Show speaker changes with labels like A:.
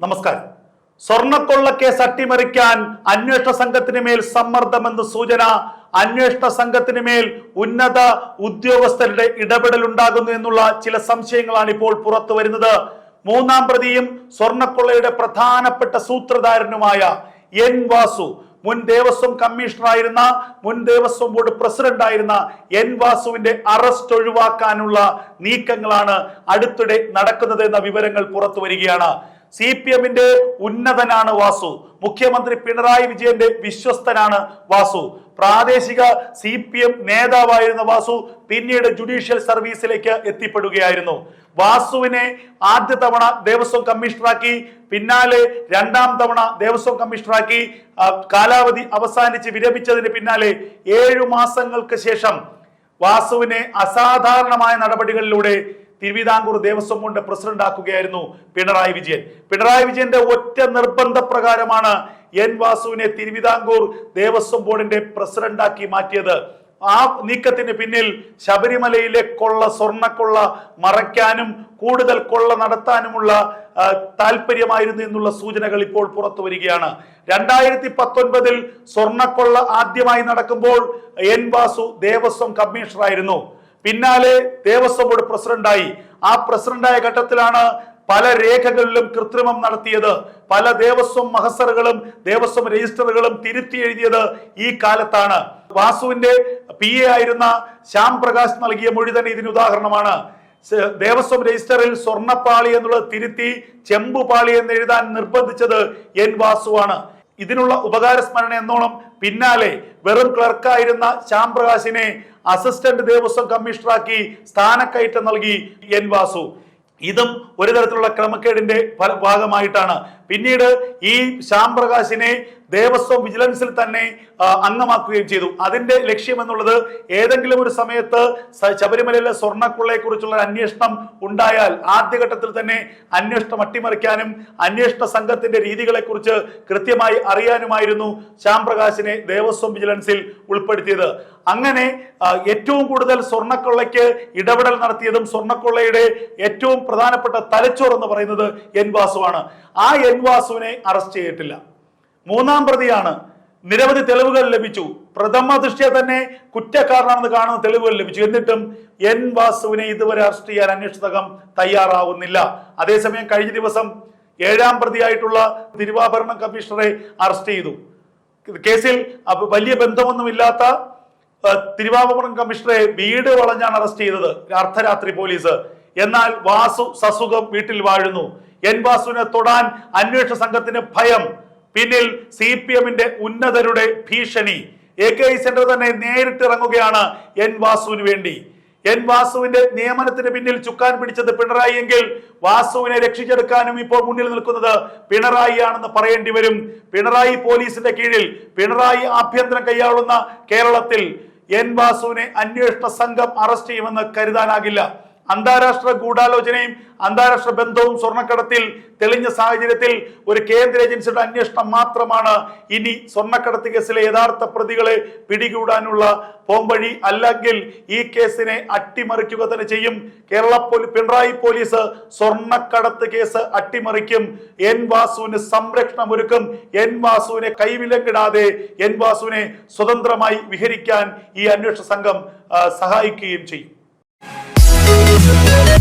A: നമസ്കാരം. സ്വർണക്കൊള്ള കേസ് അട്ടിമറിക്കാൻ അന്വേഷണ സംഘത്തിന് മേൽ സമ്മർദ്ദമെന്ന് സൂചന അന്വേഷണ സംഘത്തിന് മേൽ ഉന്നത ഉദ്യോഗസ്ഥരുടെ ഇടപെടൽ ഉണ്ടാകുന്നു എന്നുള്ള ചില സംശയങ്ങളാണ് ഇപ്പോൾ പുറത്തു വരുന്നത്. മൂന്നാം പ്രതിയും സ്വർണക്കൊള്ളയുടെ പ്രധാനപ്പെട്ട സൂത്രധാരനുമായ എൻ വാസു മുൻ ദേവസ്വം കമ്മീഷണറായിരുന്ന മുൻ ദേവസ്വം ബോർഡ് പ്രസിഡന്റായിരുന്ന എൻ വാസുവിന്റെ അറസ്റ്റ് ഒഴിവാക്കാനുള്ള നീക്കങ്ങളാണ് അടുത്തിടെ നടക്കുന്നത് എന്ന വിവരങ്ങൾ പുറത്തു വരികയാണ്. സി പി എമ്മിന്റെ ഉന്നതനാണ് വാസു. മുഖ്യമന്ത്രി പിണറായി വിജയന്റെ വിശ്വസ്തനാണ് വാസു. പ്രാദേശിക സി പി എം നേതാവായിരുന്ന വാസു പിന്നീട് ജുഡീഷ്യൽ സർവീസിലേക്ക് എത്തിപ്പെടുകയായിരുന്നു. വാസുവിനെ ആദ്യ തവണ ദേവസ്വം കമ്മീഷണറാക്കി പിന്നാലെ രണ്ടാം തവണ ദേവസ്വം കമ്മീഷണറാക്കി കാലാവധി അവസാനിച്ച് വിരമിച്ചതിന് പിന്നാലെ ഏഴു മാസങ്ങൾക്ക് ശേഷം വാസുവിനെ അസാധാരണമായ നടപടികളിലൂടെ തിരുവിതാംകൂർ ദേവസ്വം ബോർഡിന്റെ പ്രസിഡന്റ് ആക്കുകയായിരുന്നു പിണറായി വിജയൻ. പിണറായി വിജയന്റെ ഒറ്റ നിർബന്ധ പ്രകാരമാണ് എൻ വാസുവിനെ തിരുവിതാംകൂർ ദേവസ്വം ബോർഡിന്റെ പ്രസിഡന്റാക്കി മാറ്റിയത്. ആ നീക്കത്തിന് പിന്നിൽ ശബരിമലയിലെ കൊള്ള സ്വർണക്കൊള്ള മറയ്ക്കാനും കൂടുതൽ കൊള്ള നടത്താനുമുള്ള താല്പര്യമായിരുന്നു എന്നുള്ള സൂചനകൾ ഇപ്പോൾ പുറത്തു വരികയാണ്. രണ്ടായിരത്തി പത്തൊൻപതിൽ സ്വർണക്കൊള്ള ആദ്യമായി നടക്കുമ്പോൾ എൻ വാസു ദേവസ്വം കമ്മീഷണറായിരുന്നു. പിന്നാലെ ദേവസ്വം ബോർഡ് പ്രസിഡന്റായി. ആ പ്രസിഡന്റായ ഘട്ടത്തിലാണ് പല രേഖകളിലും കൃത്രിമം നടത്തിയത്. പല ദേവസ്വം മഹസറുകളും ദേവസ്വം രജിസ്റ്ററുകളും തിരുത്തി എഴുതിയത് ഈ കാലത്താണ്. വാസുവിന്റെ പി എ ആയിരുന്ന ശ്യാം പ്രകാശ് നൽകിയ മൊഴി തന്നെ ഇതിന് ഉദാഹരണമാണ്. ദേവസ്വം രജിസ്റ്ററിൽ സ്വർണപ്പാളി എന്നുള്ളത് തിരുത്തി ചെമ്പുപാളി എന്ന് എഴുതാൻ നിർബന്ധിച്ചത് എൻ വാസുവാണ്. ഇതിനുള്ള ഉപകാര സ്മരണ എന്നോണം പിന്നാലെ വെറും ക്ലർക്കായിരുന്ന ശ്യാം പ്രകാശിനെ അസിസ്റ്റന്റ് ദേവസ്വം കമ്മീഷണറാക്കി സ്ഥാനക്കയറ്റം നൽകി എൻ വാസു. ഇതും ഒരു തരത്തിലുള്ള ക്രമക്കേടിന്റെ ഭാഗമായിട്ടാണ് പിന്നീട് ഈ ശ്യാം പ്രകാശിനെ ദേവസ്വം വിജിലൻസിൽ തന്നെ അംഗമാക്കുകയും ചെയ്തു. അതിന്റെ ലക്ഷ്യം എന്നുള്ളത് ഏതെങ്കിലും ഒരു സമയത്ത് ശബരിമലയിലെ സ്വർണക്കുള്ളയെ കുറിച്ചുള്ള അന്വേഷണം ഉണ്ടായാൽ ആദ്യഘട്ടത്തിൽ തന്നെ അന്വേഷണം അട്ടിമറിക്കാനും അന്വേഷണ സംഘത്തിന്റെ രീതികളെ കുറിച്ച് കൃത്യമായി അറിയാനുമായിരുന്നു ശ്യാം പ്രകാശിനെ ദേവസ്വം വിജിലൻസിൽ ഉൾപ്പെടുത്തിയത്. അങ്ങനെ ഏറ്റവും കൂടുതൽ സ്വർണക്കൊള്ളയ്ക്ക് ഇടപെടൽ നടത്തിയതും സ്വർണക്കൊള്ളയുടെ ഏറ്റവും പ്രധാനപ്പെട്ട തലച്ചോർ എന്ന് പറയുന്നത് എൻ വാസുവാണ്. ആ എൻ വാസുവിനെ അറസ്റ്റ് ചെയ്തിട്ടില്ല. മൂന്നാം പ്രതിയാണ്. നിരവധി തെളിവുകൾ ലഭിച്ചു. പ്രഥമ ദൃഷ്ടിയെ തന്നെ കുറ്റക്കാരനാണെന്ന് കാണുന്ന തെളിവുകൾ ലഭിച്ചു. എന്നിട്ടും എൻ വാസുവിനെ ഇതുവരെ അറസ്റ്റ് ചെയ്യാൻ അന്വേഷണകം തയ്യാറാവുന്നില്ല. അതേസമയം കഴിഞ്ഞ ദിവസം ഏഴാം പ്രതിയായിട്ടുള്ള തിരുവാഭരണം കമ്മീഷണറെ അറസ്റ്റ് ചെയ്തു. കേസിൽ വലിയ ബന്ധമൊന്നുമില്ലാത്ത തിരുവാഭരണം കമ്മീഷണറെ വീട് വളഞ്ഞാണ് അറസ്റ്റ് ചെയ്തത്. അർദ്ധരാത്രി പോലീസ്. എന്നാൽ വാസു സസുഖം വീട്ടിൽ വാഴുന്നു. എൻ വാസുവിനെ തൊടാൻ അന്വേഷണ സംഘത്തിന് ഭയം. പിന്നിൽ സി പി എമ്മിന്റെ ഉന്നതരുടെ ഭീഷണി. എ കെ ഐ സെന്റർ തന്നെ നേരിട്ട് ഇറങ്ങുകയാണ് എൻ വാസുവിന് വേണ്ടി. എൻ വാസുവിന്റെ നിയമനത്തിന് പിന്നിൽ ചുക്കാൻ പിടിച്ചത് പിണറായി എങ്കിൽ വാസുവിനെ രക്ഷിച്ചെടുക്കാനും ഇപ്പോൾ മുന്നിൽ നിൽക്കുന്നത് പിണറായി ആണെന്ന് പറയേണ്ടി വരും. പിണറായി പോലീസിന്റെ കീഴിൽ പിണറായി ആഭ്യന്തരം കൈയാളുന്ന കേരളത്തിൽ എൻ വാസുവിനെ അന്വേഷണ സംഘം അറസ്റ്റ് ചെയ്യുമെന്ന് കരുതാനാകില്ല. അന്താരാഷ്ട്ര ഗൂഢാലോചനയും അന്താരാഷ്ട്ര ബന്ധവും സ്വർണക്കടത്തിൽ തെളിഞ്ഞ സാഹചര്യത്തിൽ ഒരു കേന്ദ്ര ഏജൻസിയുടെ അന്വേഷണം മാത്രമാണ് ഇനി സ്വർണക്കടത്ത് കേസിലെ യഥാർത്ഥ പ്രതികളെ പിടികൂടാനുള്ള പോംവഴി അല്ലെങ്കിൽ ഈ കേസിനെ അട്ടിമറിക്കുക തന്നെ ചെയ്യും. കേരള പിണറായി പോലീസ് സ്വർണക്കടത്ത് കേസ് അട്ടിമറിക്കും. എൻ വാസുവിന് സംരക്ഷണം ഒരുക്കും എൻ വാസുവിനെ കൈവിലങ്കിടാതെ എൻ വാസുവിനെ സ്വതന്ത്രമായി വിഹരിക്കാൻ ഈ അന്വേഷണ സംഘം സഹായിക്കുകയും ചെയ്യും.
B: Yeah.